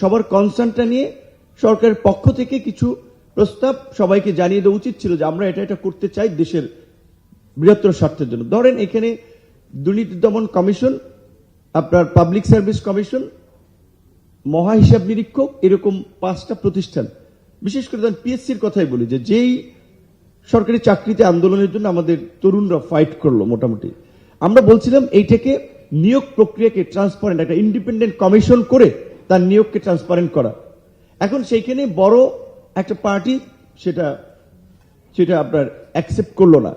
সবার কনসার্নটা নিয়ে সরকারের পক্ষ থেকে কিছু প্রস্তাব সবাইকে জানিয়ে দেওয়া উচিত ছিল যে আমরা এটা এটা করতে চাই দেশের বৃহত্তর স্বার্থের জন্য। ধরেন এখানে দুর্নীতি দমন কমিশন, আপনার পাবলিক সার্ভিস কমিশন, মহা হিসাব নিরীক্ষক, এরকম পাঁচটা প্রতিষ্ঠান। বিশেষ করে ধরেন পিএসসির কথাই বলি যে যেই সরকারি চাকরিতে আন্দোলনের জন্য আমাদের তরুণরা ফাইট করল মোটামুটি। আমরা বলছিলাম এইটাকে নিয়োগ প্রক্রিয়াকে ট্রান্সপারেন্ট একটা ইন্ডিপেন্ডেন্ট কমিশন করে তার নিয়োগকে ট্রান্সপারেন্ট করা। এখন সেইখানে বড় একটা পার্টি সেটা সেটা আপনার অ্যাকসেপ্ট করল না।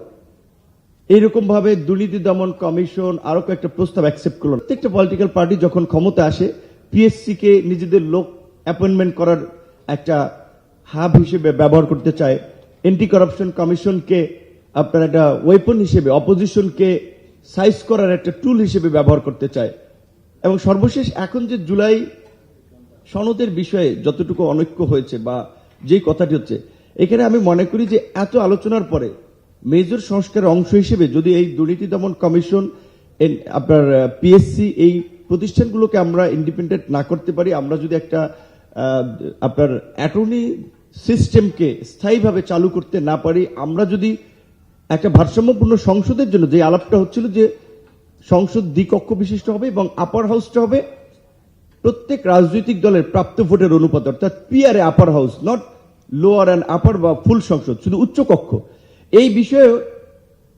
এইরকম ভাবে দুর্নীতি দমন কমিশন আরও কয়েকটা প্রস্তাব অ্যাকসেপ্ট করল। প্রত্যেকটা পলিটিক্যাল পার্টি যখন ক্ষমতা আসে পিএসসি কে নিজেদের লোক অ্যাপয়েন্টমেন্ট করার একটা হাব হিসেবে ব্যবহার করতে চায়। এন্টি করাপশন কমিশনকে আপনার একটা ওয়েপন হিসেবে অপোজিশনকে সাইজ করার একটা টুল হিসেবে ব্যবহার করতে চায়। এবং সর্বশেষ এখন যে জুলাই সনদের বিষয়ে যতটুকু অনৈক্য হয়েছে বা যেই কথাটি হচ্ছে, এখানে আমি মনে করি যে এত আলোচনার পরে মেজর সংস্কারের অংশ হিসেবে যদি এই দুর্নীতি দমন কমিশন আপনার পিএসসি এই প্রতিষ্ঠানগুলোকে আমরা ইন্ডিপেন্ডেন্ট না করতে পারি, আমরা যদি একটা আপনার অ্যাটর্নি সিস্টেমকে স্থায়ীভাবে চালু করতে না পারি, আমরা যদি একটা ভারসাম্যপূর্ণ সংসদের জন্য যে আলাপটা হচ্ছিল যে সংসদ দ্বিকক্ষ বিশিষ্ট হবে এবং আপার হাউসটা হবে প্রত্যেক রাজনৈতিক দলের প্রাপ্ত ভোটের অনুপাত অর্থাৎ PRA upper house not lower and upper বা ফুল সংসদ, শুধু উচ্চ কক্ষ। এই বিষয়ে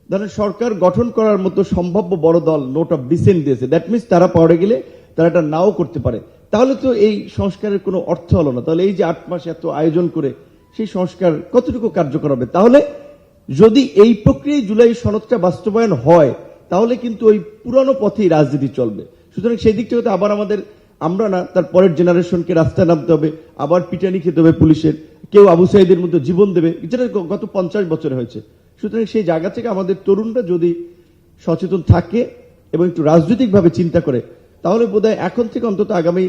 ধরেন সরকার গঠন করার মতো সম্ভাব্য বড় দল নোট অফ ডিসেন্ট দিয়েছে। দ্যাট মিনস তারা পাওয়ারে গেলে তারা এটা নাও করতে পারে। তাহলে তো এই সংস্কারের কোনো অর্থ হলো না। তাহলে এই যে আট মাস এত আয়োজন করে সেই সংস্কার কতটুকু কার্যকর হবে? তাহলে যদি এই প্রক্রিয়ায় জুলাই সনদটা বাস্তবায়ন হয়, তাহলে কিন্তু ওই পুরানো পথেই রাজনীতি চলবে। সুতরাং সেই দিক থেকে আবার আমাদের আমরা না, তার পরের জেনারেশনকে রাস্তায় নামতে হবে, আবার পিটানি খেতে হবে পুলিশের। কেউ আবু সাইদের মধ্যে জীবন দেবে, যেটা গত পঞ্চাশ বছরে হয়েছে। সুতরাং সেই জায়গা থেকে আমাদের তরুণরা যদি সচেতন থাকে এবং একটু রাজনৈতিকভাবে চিন্তা করে, তাহলে বোধহয় এখন থেকে অন্তত আগামী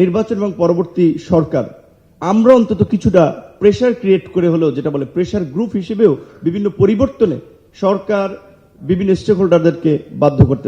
নির্বাচন এবং পরবর্তী সরকার, আমরা অন্তত কিছুটা প্রেশার ক্রিয়েট করে হলেও, যেটা বলে প্রেশার গ্রুপ হিসেবেও বিভিন্ন পরিবর্তনে সরকার বিভিন্ন স্টেক হোল্ডারদেরকে বাধ্য করতে